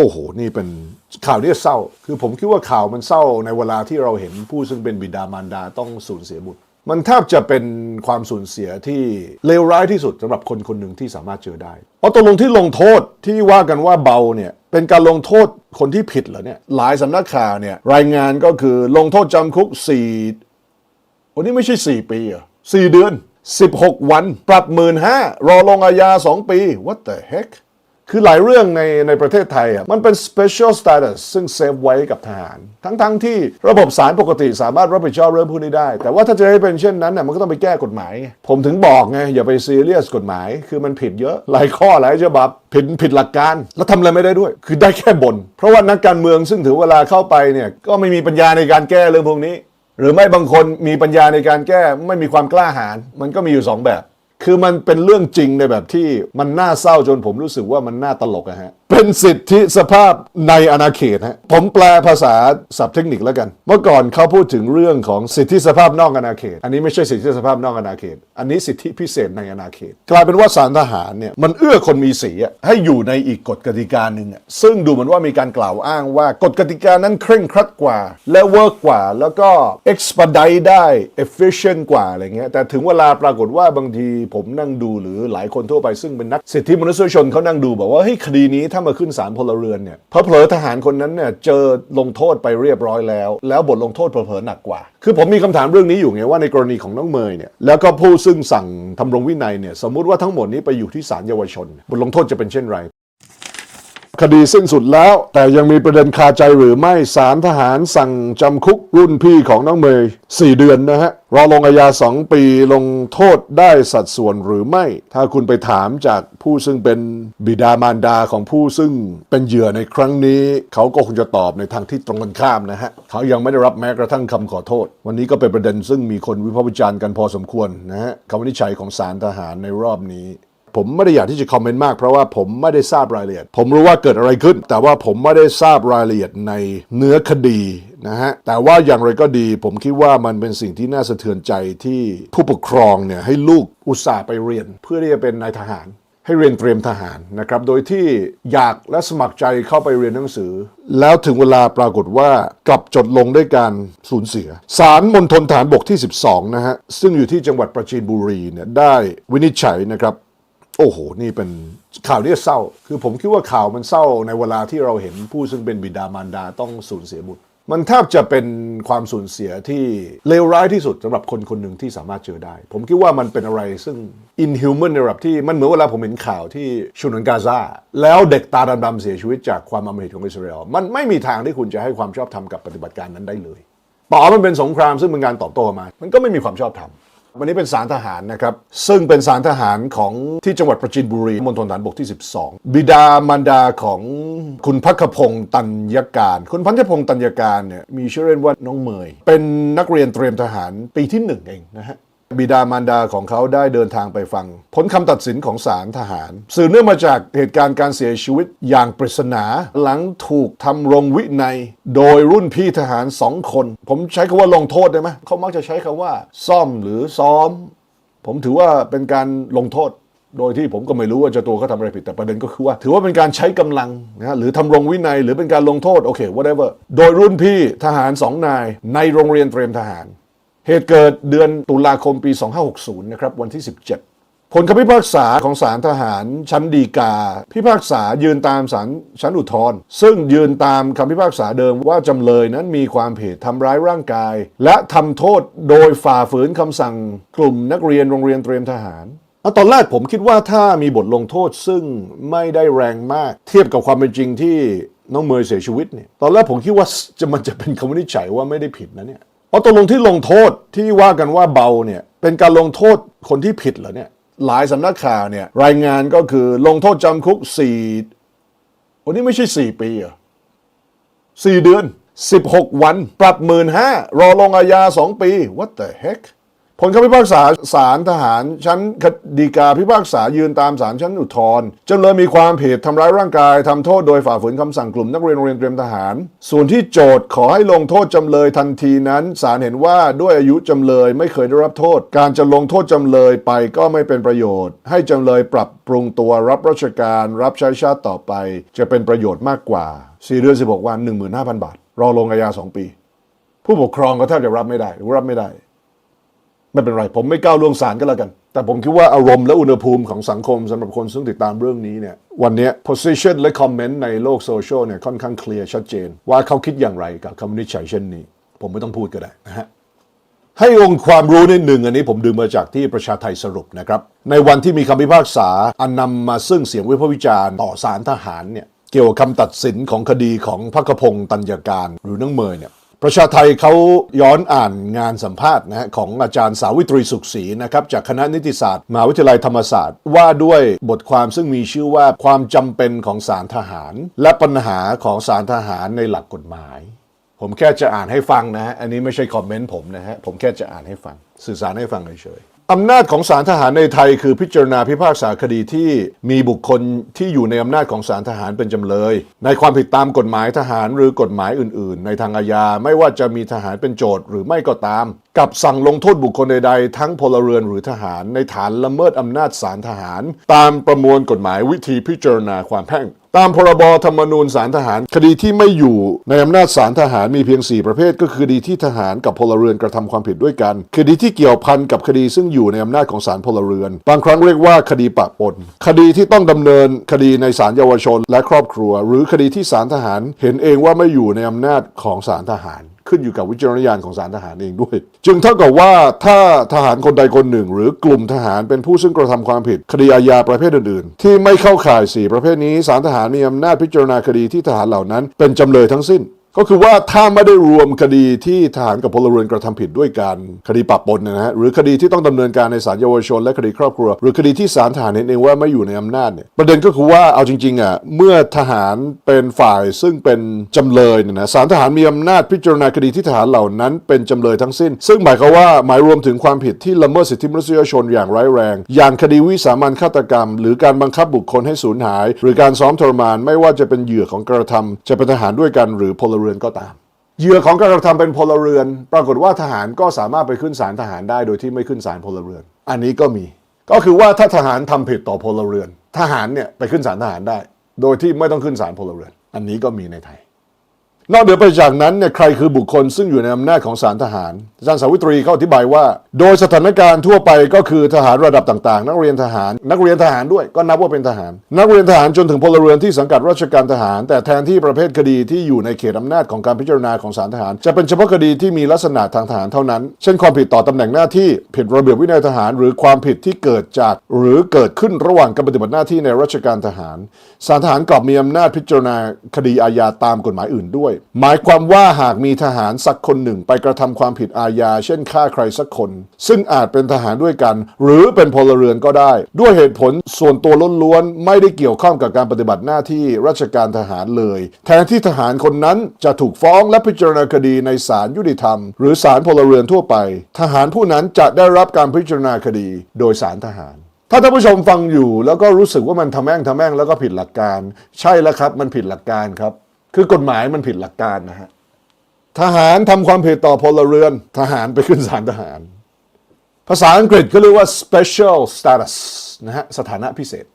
โอ้โห นี่เป็นข่าวที่เศร้า คือผมคิดว่าข่าวมันเศร้าในเวลาที่เราเห็นผู้ซึ่งเป็นบิดามารดาต้องสูญเสียบุตร มันแทบจะเป็นความสูญเสียที่เลวร้ายที่สุดสำหรับคนคนหนึ่งที่สามารถเจอได้เพราะตกลงที่ลงโทษที่ว่ากันว่าเบาเนี่ยเป็นการลงโทษคนที่ผิดเหรอเนี่ยหลายสำนักข่าวเนี่ยรายงานก็คือลงโทษจำคุก4วันนี้ไม่ใช่ 4 ปีเหรอะ4เดือน 16 วัน ปรับหมื่นห้ารอลงอาญา2 ปี what the heck คือหลายเรื่องในในประเทศไทยอะมันเป็น special status ซึ่งเซฟไว้กับทหาร ทั้งๆทที่ระบบสารปกติสามารถรับผิดชอบเรื่องพวกนี้ได้ แต่ว่าถ้าจะให้เป็นเช่นนั้นน่ะมันก็ต้องไปแก้กฎหมายไงผมถึงบอกไง อย่าไปซีเรียสกฎหมาย คือมันผิดเยอะ หลายข้อหลายฉบับผิดผิดหลักการ แล้วทำอะไรไม่ได้ด้วย คือได้แค่บน่นเพราะว่านักการเมืองซึ่งถือเวลาเข้าไปเนี่ยก็ไม่มีปัญญาในการแก้เรื่องพวกนี้ หรือไม่บางคนมีปัญญาในการแก้ไม่มีความกล้าหาญมันก็มีอยู่สองแบบ คือมันเป็นเรื่องจริงในแบบที่มันน่าเศร้าจนผมรู้สึกว่ามันน่าตลกอะฮะ เป็นสิทธิสภาพในอาณาเขตฮะผมแปลภาษาศัพท์เทคนิคแล้วกัน เมื่อก่อนเขาพูดถึงเรื่องของสิทธิสภาพนอกอาณาเขต อันนี้ไม่ใช่สิทธิสภาพนอกอาณาเขต อันนี้สิทธิพิเศษในอาณาเขต กลายเป็นว่าสารทหารเนี่ยมันเอื้อคนมีสีให้อยู่ในอีกกฎกติกาหนึ่งซึ่งดูเหมือนว่ามีการกล่าวอ้างว่ากฎกติกานั้นเคร่งครัดกว่า และเวิร์กกว่า แล้วก็ expedite ได้ efficient กว่าอะไรเงี้ยแต่ถึงเวลาปรากฏว่าบางทีผมนั่งดูหรือหลายคนทั่วไปซึ่งเป็นนักสิทธิมนุษยชนเขานั่งดูบอกว่าเฮ้ยคดีนี้ถ้าามาขึ้นศาลพลเรือนเนี่ยเพอเผลอทหารคนนั้นเนี่ยเจอลงโทษไปเรียบร้อยแล้ว แล้วบทลงโทษเผลอหนักกว่า คือผมมีคำถามเรื่องนี้อยู่ไงว่าในกรณีของน้องเมยเนี่ยแล้วก็ผู้ซึ่งสั่งทำรงวินัยเนี่ยสมมุติว่าทั้งหมดนี้ไปอยู่ที่ศาลเยาวชน บทลงโทษจะเป็นเช่นไร คดีสิ้นสุดแล้ว แต่ยังมีประเด็นคาใจหรือไม่ศาลทหารสั่งจำคุกรุ่นพี่ของน้องเมย์4เดือนนะฮะรอลงอาญา 2 ปีลงโทษได้สัดส่วนหรือไม่ ถ้าคุณไปถามจากผู้ซึ่งเป็นบิดามารดาของผู้ซึ่งเป็นเหยื่อในครั้งนี้ เขาก็คงจะตอบในทางที่ตรงกันข้ามนะฮะเขายังไม่ได้รับแม้กระทั่งคำขอโทษ วันนี้ก็เป็นประเด็นซึ่งมีคนวิพากษ์วิจารณ์กันพอสมควรนะฮะคำวินิจฉัยของศาลทหารในรอบนี้ ผมไม่ได้อยากที่จะคอมเมนต์มากเพราะว่าผมไม่ได้ทราบรายละเอียด ผมรู้ว่าเกิดอะไรขึ้น แต่ว่าผมไม่ได้ทราบรายละเอียดในเนื้อคดีนะฮะแต่ว่าอย่างไรก็ดี ผมคิดว่ามันเป็นสิ่งที่น่าสะเทือนใจที่ผู้ปกครองเนี่ยให้ลูกอุตส่าห์ไปเรียน เพื่อที่จะเป็นนายทหาร ให้เรียนเตรียมทหารนะครับโดยที่อยากและสมัครใจเข้าไปเรียนหนังสือ แล้วถึงเวลาปรากฏว่ากลับจดลงด้วยการสูญเสียศาลมณฑลฐานบกที่ 12นะฮะซึ่งอยู่ที่จังหวัดประจีนบุรีเนี่ยได้วินิจฉัยนะครับ โอ้โห นี่เป็นข่าวที่เศร้า คือผมคิดว่าข่าวมันเศร้าในเวลาที่เราเห็นผู้ซึ่งเป็นบิดามารดาต้องสูญเสียบุตร มันแทบจะเป็นความสูญเสียที่เลวร้ายที่สุดสำหรับคนคนหนึ่งที่สามารถเจอได้ ผมคิดว่ามันเป็นอะไรซึ่ง inhuman ในระดับที่มันเหมือนเวลาผมเห็นข่าวที่ชุนนกาซาแล้วเด็กตาดำๆเสียชีวิตจากความอำมหิตของอิสราเอล มันไม่มีทางที่คุณจะให้ความชอบธรรมกับปฏิบัติการนั้นได้เลย ต่อมันเป็นสงครามซึ่งเป็นการตอบโต้มา มันก็ไม่มีความชอบธรรม วันนี้เป็นสารทหารนะครับ ซึ่งเป็นสารทหารของที่จังหวัดประจินบุรีมณฑลฐานบกที่ 12 บิดามารดาของคุณพักพงศ์ตัญญการ คุณพักพงศ์ตัญญการเนี่ยมีชื่อเล่นว่าน้องเมย เป็นนักเรียนเตรียมทหารปีที่หนึ่งเองนะฮะ บิดามารดาของเขาได้เดินทางไปฟัง ผลคำตัดสินของศาลทหาร สื่อเนื่องมาจากเหตุการณ์การเสียชีวิตอย่างปริศนาหลังถูกทำรงวินัย โดยรุ่นพี่ทหารสองคน ผมใช้คำว่าลงโทษได้ไหมเขามักจะใช้คำว่า ซ่อมหรือซ้อม ผมถือว่าเป็นการลงโทษ โดยที่ผมก็ไม่รู้ว่าเจะตัวเขาทำอะไรผิดแต่ประเด็นก็คือว่า ถือว่าเป็นการใช้กำลังนะฮะหรือทำรงวินัย หรือเป็นการลงโทษโอเค whatever โดยรุ่นพี่ทหารสองนายในโรงเรียนเตรียมทหาร เหตุเกิดเดือนตุลาคมปี 2560 นะครับ วันที่ 17 ผลคำพิพากษาของศาลทหารชั้นดีกา พิพากษายืนตามศาลชั้นอุทธรณ์ซึ่งยืนตามคำพิพากษาเดิมว่าจำเลยนั้นมีความผิดทำร้ายร่างกาย และทำโทษโดยฝ่าฝืนคำสั่งกลุ่มนักเรียนโรงเรียนเตรียมทหารตอนแรกผมคิดว่าถ้ามีบทลงโทษซึ่งไม่ได้แรงมาก เทียบกับความเป็นจริงที่น้องเมย์เสียชีวิตเนี่ยตอนแรกผมคิดว่าจะมันจะเป็นคำวินิจฉัยว่าไม่ได้ผิดนะเนี่ย พราะตกลงที่ลงโทษที่ว่ากันว่าเบาเนี่ยเป็นการลงโทษคนที่ผิดเหรอเนี่ยหลายสำนักข่าวเนี่ยรายงานก็คือลงโทษจำคุกสี่วันนี้ไม่ใช่สี่ปีเหรอ4เดือน 16 วัน ปรับหมื่นห้ารอลงอาญาสองปี what the heck ผลคำพิพากษาศาลทหารชั้นคดีกาพิพากษายืนตามศาลชั้นอุทธรณ์จำเลยมีความผิดทำร้ายร่างกายทำโทษโดยฝ่าฝืนคำสั่งกลุ่มนักเรียนโรงเรียนเตรียมทหาร ส่วนที่โจทย์ขอให้ลงโทษจำเลยทันทีนั้นศาลเห็นว่าด้วยอายุจำเลยไม่เคยได้รับโทษ การจะลงโทษจำเลยไปก็ไม่เป็นประโยชน์ ให้จำเลยปรับปรุงตัวรับราชการรับใช้ชาติต่อไป จะเป็นประโยชน์มากกว่า4เดือน16วัน15,000 บาท รอลงอาญา2ปี ผู้ปกครองก็แทบจะรับไม่ได้หรือรับไม่ได้ ไม่เป็นไร ผมไม่ก้าวล่วงศาลก็แล้วกัน แต่ผมคิดว่าอารมณ์และอุณหภูมิของสังคมสำหรับคนซึ่งติดตามเรื่องนี้เนี่ยวันนี้ position และ comment ในโลกโซเชียลเนี่ยค่อนข้างเคลียร์ชัดเจน ว่าเขาคิดอย่างไรกับคำวินิจฉัยเช่นนี้ ผมไม่ต้องพูดก็ได้นะฮะให้องค์ความรู้นิดหนึ่งอันนี้ผมดึงมาจากที่ประชาไทยสรุปนะครับ ในวันที่มีคำพิพากษา อันนำมาซึ่งเสียงวิพากษ์วิจารณ์ต่อศาลทหารเนี่ยเกี่ยวกับคำตัดสินของคดีของพักพงศ์ตัญญาการหรือน้องเมยเนี่ย ประชาไทยเขาย้อนอ่านงานสัมภาษณ์นะฮะของอาจารย์สาวิตรีสุขศรีนะครับจากคณะนิติศาสตร์มหาวิทยาลัยธรรมศาสตร์ ว่าด้วยบทความซึ่งมีชื่อว่าความจำเป็นของสารทหาร และปัญหาของสารทหารในหลักกฎหมาย ผมแค่จะอ่านให้ฟังนะฮะอันนี้ไม่ใช่คอมเมนต์ผมนะฮะผมแค่จะอ่านให้ฟังสื่อสารให้ฟังเฉยๆ อำนาจของศาลทหารในไทยคือพิจารณาพิพากษาคดีที่มีบุคคลที่อยู่ในอำนาจของศาลทหารเป็นจำเลย ในความผิดตามกฎหมายทหารหรือกฎหมายอื่น ๆ ในทางอาญาไม่ว่าจะมีทหารเป็นโจทย์หรือไม่ก็ตาม กับสั่งลงโทษบุคคลใดๆ ทั้งพลเรือนหรือทหาร ในฐานละเมิดอำนาจศาลทหาร ตามประมวลกฎหมายวิธีพิจารณาความแพ่ง ตามพรบธรรมนูญสารทหาร คดีที่ไม่อยู่ในอำนาจศาลทหารมีเพียง 4 ประเภท ก็คือคดีที่ทหารกับพลเรือนกระทำความผิดด้วยกัน คดีที่เกี่ยวพันกับคดีซึ่งอยู่ในอำนาจของศาลพลเรือน บางครั้งเรียกว่าคดีปะปน คดีที่ต้องดำเนินคดีในศาลเยาวชนและครอบครัว หรือคดีที่ศาลทหารเห็นเองว่าไม่อยู่ในอำนาจของศาลทหาร ขึ้นอยู่กับวิจารณญาณของสารทหารเองด้วย จึงเท่ากับว่าถ้าทหารคนใดคนหนึ่ง หรือกลุ่มทหารเป็นผู้ซึ่งกระทำความผิด คดีอาญาประเภทอื่นๆ ที่ไม่เข้าข่าย 4 ประเภทนี้สารทหารมีอำนาจพิจารณาคดีที่ทหารเหล่านั้น เป็นจำเลยทั้งสิ้น ก็คือว่าถ้าไม่ได้รวมคดีที่ทหารกับพลเรือนกระทำผิดด้วยกันคดีปะปนนะฮะหรือคดีที่ต้องดำเนินการในศาลเยาวชนและคดีครอบครัว หรือคดีที่ศาลทหารเห็นเองว่าไม่อยู่ในอำนาจเนี่ยประเด็นก็คือว่าเอาจริงๆอะเมื่อทหารเป็นฝ่ายซึ่งเป็นจำเลยเนี่ยนะศาลทหารมีอำนาจพิจารณาคดีที่ทหารเหล่านั้นเป็นจำเลยทั้งสิ้น ซึ่งหมายความว่าหมายรวมถึงความผิดที่ละเมิดสิทธิมนุษยชนอย่างร้ายแรง อย่างคดีวิสามันฆาตกรรม หรือการบังคับบุคคลให้สูญหาย หรือการซ้อมทรมานไม่ว่าจะเป็นเหยื่อของกระทำจะเป็นทหารด้วยกันหรือพลเรือนก็ตามเหยื่อของการกระทำเป็นพลเรือน ปรากฏว่าทหารก็สามารถไปขึ้นศาลทหารได้โดยที่ไม่ขึ้นศาลพลเรือน อันนี้ก็มี ก็คือว่าถ้าทหารทำผิดต่อพลเรือน ทหารเนี่ยไปขึ้นศาลทหารได้ โดยที่ไม่ต้องขึ้นศาลพลเรือน อันนี้ก็มีในไทย นอกเหนือไปจากนั้นเนี่ยใครคือบุคคลซึ่งอยู่ในอำนาจของศาลทหารอาจารย์สาวิตรีเขาอธิบายว่า โดยสถานการณ์ทั่วไปก็คือทหารระดับต่างๆ นักเรียนทหาร นักเรียนทหารด้วยก็นับว่าเป็นทหาร นักเรียนทหารจนถึงพลเรือนที่สังกัดราชการทหาร แต่แทนที่ประเภทคดีที่อยู่ในเขตอำนาจของการพิจารณาของศาลทหาร จะเป็นเฉพาะคดีที่มีลักษณะทางทหารเท่านั้น เช่นความผิดต่อตำแหน่งหน้าที่ผิดระเบียบวินัยทหาร หรือความผิดที่เกิดจาก หรือเกิดขึ้นระหว่างการปฏิบัติหน้าที่ในราชการทหารศาลทหารกลับมีอำนาจพิจารณาคดีอาญาตามกฎหมายอื่นด้วยหมายความว่าหากมีทหารสักคนหนึ่งไปกระทำความผิดอาญา เช่นฆ่าใครสักคน ซึ่งอาจเป็นทหารด้วยกัน หรือเป็นพลเรือนก็ได้ ด้วยเหตุผลส่วนตัวล้วนๆไม่ได้เกี่ยวข้องกับการปฏิบัติหน้าที่ราชการทหารเลย แทนที่ทหารคนนั้นจะถูกฟ้องและพิจารณาคดีในศาลยุติธรรม หรือศาลพลเรือนทั่วไป ทหารผู้นั้นจะได้รับการพิจารณาคดี โดยศาลทหารถ้าท่านผู้ชมฟังอยู่แล้วก็รู้สึกว่ามันทำแม่งทำแม่งแล้วก็ผิดหลักการ ใช่แล้วครับมันผิดหลักการครับ คือกฎหมายมันผิดหลักการนะฮะทหารทำความผิดต่อพลเรือน ทหารไปขึ้นศาลทหาร ภาษาอังกฤษก็เรียกว่า special status นะฮะสถานะพิเศษ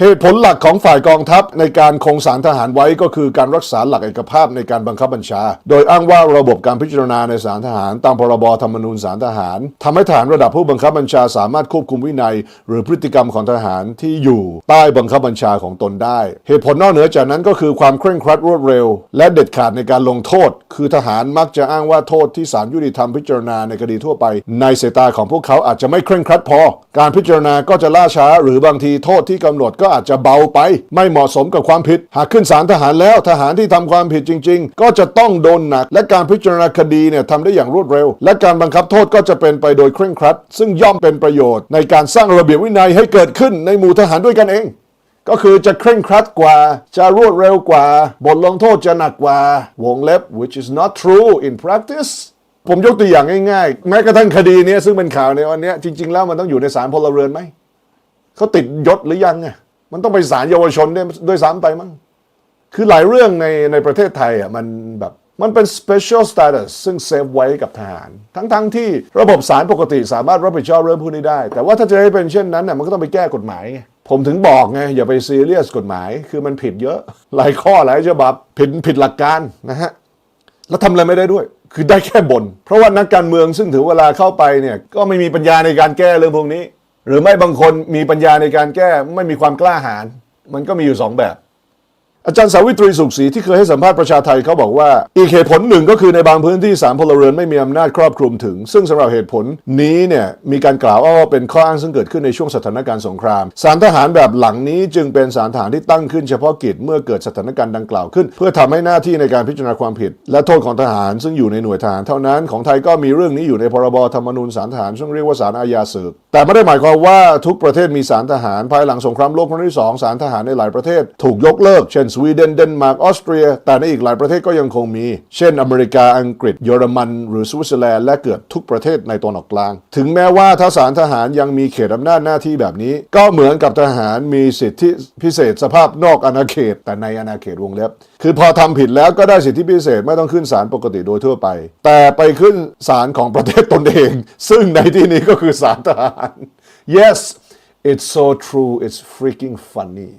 เหตุผลหลักของฝ่ายกองทัพในการคงสารทหารไว้ก็คือการรักษาหลักเอกภาพในการบังคับบัญชา โดยอ้างว่าระบบการพิจารณาในสารทหาร ตามพรบธรรมนูญสารทหารทำให้ทหารระดับผู้บังคับบัญชาสามารถควบคุมวินัย หรือพฤติกรรมของทหารที่อยู่ใต้บังคับบัญชาของตนได้ เหตุผลนอกเหนือจากนั้นก็คือความเคร่งครัดรวดเร็ว และเด็ดขาดในการลงโทษ คือทหารมักจะอ้างว่าโทษที่ศาลยุติธรรมพิจารณาในคดีทั่วไป ในสายตาของพวกเขาอาจจะไม่เคร่งครัดพอ การพิจารณาก็จะล่าช้า หรือบางทีโทษที่กำหนดก็อาจจะเบาไป ไม่เหมาะสมกับความผิด หากขึ้นศาลทหารแล้วทหารที่ทำความผิดจริง ๆ ก็จะต้องโดนหนัก และการพิจารณาคดีเนี่ยทำได้อย่างรวดเร็ว และการบังคับโทษก็จะเป็นไปโดยเคร่งครัด ซึ่งย่อมเป็นประโยชน์ในการสร้างระเบียบวินัยให้เกิดขึ้นในหมู่ทหารด้วยกันเองก็คือจะเคร่งครัดกว่า จะรวดเร็วกว่า บทลงโทษจะหนักกว่า วงเล็บ which is not true in practice ผมยกตัวอย่างง่ายๆ แม้กระทั่งคดีนี้ซึ่งเป็นข่าวในวันนี้จริง ๆ แล้วมันต้องอยู่ในศาลพลเรือนไหม เขาติดยศหรือยังไง มันต้องไปศาลเยาวชนด้วยด้วยซ้ำไปมั้งคือหลายเรื่องในในประเทศไทยอะมันแบบมันเป็น special status ซึ่งเซฟไว้กับทหาร ทั้งๆทที่ระบบศาลปกติสามารถรับผิดชอบเรื่องพวกนี้ได้ แต่ว่าถ้าจะให้เป็นเช่นนั้นน่ะมันก็ต้องไปแก้กฎหมายไงผมถึงบอกไงอย่าไปซีเรียสกฎหมาย คือมันผิดเยอะ หลายข้อหลายฉบับผิดผิดหลักการนะฮะแล้วทำอะไรไม่ได้ด้วย คือได้แค่บน่นเพราะว่านักการเมืองซึ่งถือเวลาเข้าไปเนี่ยก็ไม่มีปัญญาในการแก้เรื่องพวกนี้ หรือไม่บางคนมีปัญญาในการแก้ไม่มีความกล้าหาญมันก็มีอยู่สองแบบ อาจารย์สาวิตรีสุขศรีที่เคยให้สัมภาษณ์ประชาไทยเขาบอกว่า อีกเหตุผลหนึ่งก็คือในบางพื้นที่สามพลเรือนไม่มีอำนาจครอบคลุมถึง ซึ่งสำหรับเหตุผลนี้เนี่ยมีการกล่าวว่าเป็นข้ออ้างซึ่งเกิดขึ้นในช่วงสถานการณ์สงครามสารทหารแบบหลังนี้จึงเป็นสารทหารที่ตั้งขึ้นเฉพาะกิจเมื่อเกิดสถานการณ์ดังกล่าวขึ้น เพื่อทำให้หน้าที่ในการพิจารณาความผิด และโทษของทหารซึ่งอยู่ในหน่วยทหารเท่านั้นของไทยก็มีเรื่องนี้อยู่ในพรบธรรมนูญสารทหารซึ่งเรียกว่าสารอาญาศึกแต่ไม่ได้หมายความว่าทุกประเทศมีสารทหารภายหลังสงครามโลกครั้งที่สองสารทหารในหลายประเทศถูกยกเลิกเช่นสวีเดนเดนมาร์กออสเตรีย แต่ในอีกหลายประเทศก็ยังคงมี เช่นอเมริกาอังกฤษ เยอรมันหรือสวิตเซอร์แลนด์และเกือบทุกประเทศในตะวันออกกลาง ถึงแม้ว่าถ้าสารทหารยังมีเขตอำนาจหน้าที่แบบนี้ ก็เหมือนกับทหารมีสิทธิพิเศษสภาพนอกอาณาเขต แต่ในอาณาเขตวงเล็บ คือพอทำผิดแล้วก็ได้สิทธิพิเศษไม่ต้องขึ้นศาลปกติโดยทั่วไป แต่ไปขึ้นศาลของประเทศตนเอง ซึ่งในที่นี้ก็คือศาลทหาร yes it's so true it's freaking funny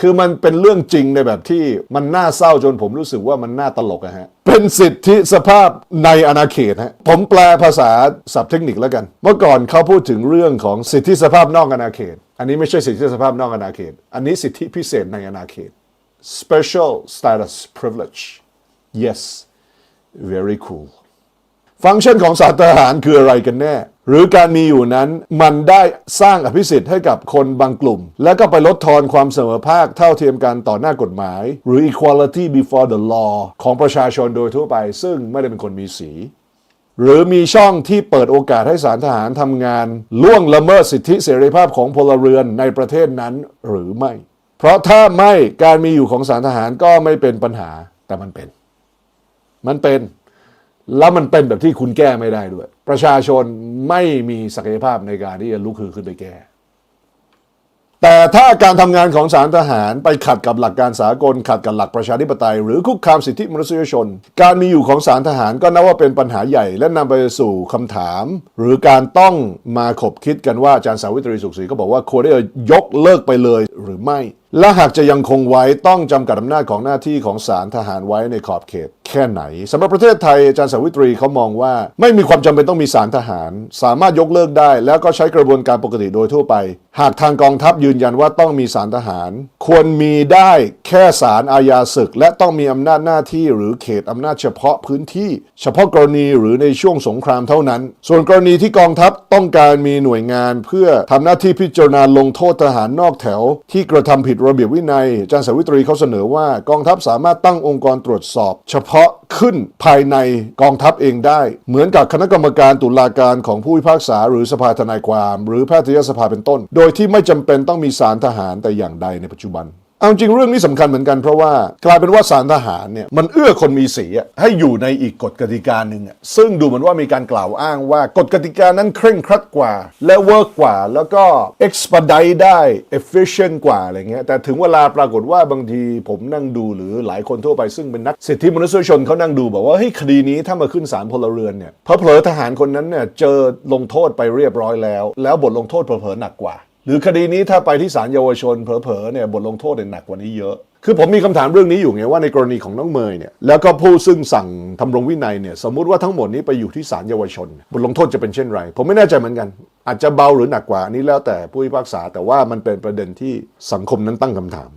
คือมันเป็นเรื่องจริงในแบบที่มันน่าเศร้าจนผมรู้สึกว่ามันน่าตลกอะฮะ เป็นสิทธิสภาพในอาณาเขตฮะ ผมแปลภาษาศัพท์เทคนิคแล้วกัน เมื่อก่อนเขาพูดถึงเรื่องของสิทธิสภาพนอกอาณาเขต อันนี้ไม่ใช่สิทธิสภาพนอกอาณาเขต อันนี้สิทธิพิเศษในอาณาเขต special status privilege yes very cool ฟังก์ชันของสารทหารคืออะไรกันแน่ หรือการมีอยู่นั้นมันได้สร้างอภิสิทธิ์ให้กับคนบางกลุ่ม แล้วก็ไปลดทอนความเสมอภาคเท่าเทียมกันต่อหน้ากฎหมาย หรือ equality before the law ของประชาชนโดยทั่วไป ซึ่งไม่ได้เป็นคนมีสี หรือมีช่องที่เปิดโอกาสให้สารทหารทำงาน ล่วงละเมิดสิทธิเสรีภาพของพลเรือนในประเทศนั้นหรือไม่ เพราะถ้าไม่การมีอยู่ของสารทหารก็ไม่เป็นปัญหาแต่มันเป็น มันเป็น แล้วมันเป็นแบบที่คุณแก้ไม่ได้ด้วย ประชาชนไม่มีศักยภาพในการที่จะลุกคือขึ้นไปแก้ แต่ถ้าการทำงานของศาลทหารไปขัดกับหลักการสากล ขัดกับหลักประชาธิปไตย หรือคุกคามสิทธิมนุษยชน การมีอยู่ของศาลทหารก็นับว่าเป็นปัญหาใหญ่ และนำไปสู่คำถาม หรือการต้องมาขบคิดกันว่าอาจารย์สาวิตรีสุขศรีก็บอกว่าควรได้ยกเลิกไปเลยหรือไม่ และหากจะยังคงไว้ต้องจำกัดอำนาจของหน้าที่ของศาลทหารไว้ในขอบเขต แค่ไหนสำหรับประเทศไทยอาจารย์สาวิตรีเขามองว่า ไม่มีความจำเป็นต้องมีศาลทหาร สามารถยกเลิกได้ แล้วก็ใช้กระบวนการปกติโดยทั่วไป หากทางกองทัพยืนยันว่าต้องมีศาลทหาร ควรมีได้แค่ศาลอาญาศึก และต้องมีอำนาจหน้าที่หรือเขตอำนาจเฉพาะพื้นที่ เฉพาะกรณีหรือในช่วงสงครามเท่านั้น ส่วนกรณีที่กองทัพต้องการมีหน่วยงาน เพื่อทำหน้าที่พิจารณาลงโทษทหารนอกแถว ที่กระทำผิดระเบียบวินัยอาจารย์สาวิตรีเขาเสนอว่ากองทัพสามารถตั้งองค์กรตรวจสอบ เฉพาะขึ้นภายในกองทัพเองได้ เหมือนกับคณะกรรมการตุลาการของผู้พิพากษา หรือสภาทนายความ หรือแพทยสภาเป็นต้น โดยที่ไม่จำเป็นต้องมีสารทหารแต่อย่างใดในปัจจุบัน เอาจริงเรื่องนี้สำคัญเหมือนกันเพราะว่ากลายเป็นว่าสารทหารเนี่ยมันเอื้อคนมีสีให้อยู่ในอีกกฎกติกาหนึ่งอะซึ่งดูเหมือนว่ามีการกล่าวอ้างว่ากฎกติกานั้นเคร่งครัดกว่า และเวิร์กกว่า แล้วก็ expedite ได้ efficient กว่าอะไรเงี้ยแต่ถึงเวลาปรากฏว่าบางทีผมนั่งดูหรือหลายคนทั่วไปซึ่งเป็นนักสิทธิมนุษยชนเขานั่งดูบอกว่าเฮ้ยคดีนี้ถ้ามาขึ้นศาลพลเรือนเนี่ยเพอเผลอทหารคนนั้นเนี่ยเจอลงโทษไปเรียบร้อยแล้ว แล้วบทลงโทษเผลอๆหนักกว่า หรือคดีนี้ถ้าไปที่ศาลเยาวชน เผลอๆเนี่ยบทลงโทษเนี่ยหนักกว่านี้เยอะ คือผมมีคำถามเรื่องนี้อยู่ไงว่าในกรณีของน้องเมยเนี่ยแล้วก็ผู้ซึ่งสั่งทำรงวินัยเนี่ยสมมุติว่าทั้งหมดนี้ไปอยู่ที่ศาลเยาวชน บทลงโทษจะเป็นเช่นไร ผมไม่แน่ใจเหมือนกัน อาจจะเบาหรือหนักกว่าอันนี้แล้วแต่ผู้พิพากษาแต่ว่ามันเป็นประเด็นที่สังคมนั้นตั้งคำถาม